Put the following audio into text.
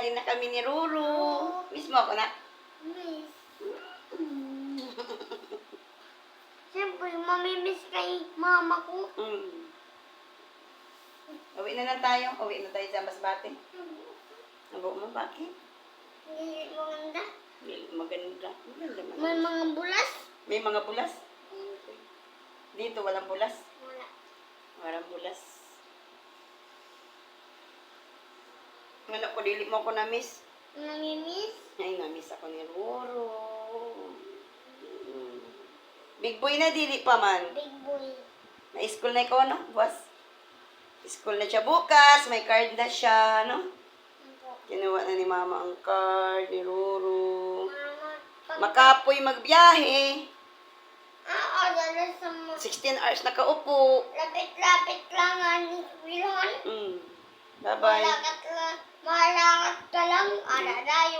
kami ni Ruru. Miss mo ako na? Miss. Siyempre, mamimiss kay mama ko. Mm. Uwi na lang tayo. Uwi na tayo sa Masbate. Abo mo, bakit? Hindi maganda. Hindi Maganda. Maganda man. May mga bulas. May mga bulas. Dito walang bulas. Wala. Walang bulas. Ano ko, dili mo ako na-miss. Namimiss. Ay, na-miss ako ni Roro. Mm. Big boy na, dili pa man. Big boy. Na-school na ikaw, no? Boss? School na siya bukas. May card na siya, no? Kinuha na ni mama ang card ni Roro. Mama. Pag... Makapoy magbiyahe. Ah, dala sa mga... 16 hours nakaupo. Lapit-lapit lang ang Wilhon. Mm. Bye-bye. Ka la la